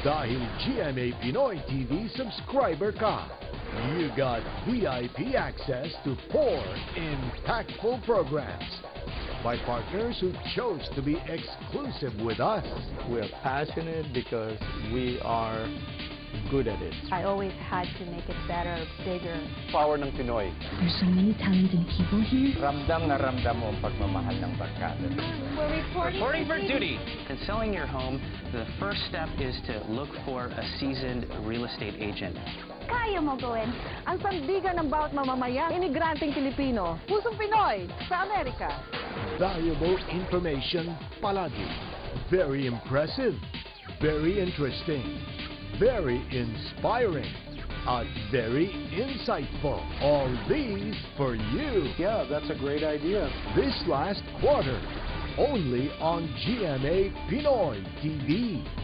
Dahil GMA Pinoy TV subscriber ka, you got VIP access to four impactful programs by partners who chose to be exclusive with us. We are passionate because we are good at it. I always had to make it better, bigger. Power ng Pinoy. There's so many talented people here. Ramdam na ramdam mo ang pagmamahal ng barkada. We're reporting, Reporting for duty. In selling your home, the first step is to look for a seasoned real estate agent. Kaya mo gawin. Ang sandigan ng bawat mamamayan, imigranteng Pilipino, pusong Pinoy sa Amerika. Valuable information palagi. Very impressive. Very interesting. Very inspiring. At very insightful. All these for you. Yeah, that's a great idea. This last quarter. Only on GMA Pinoy TV.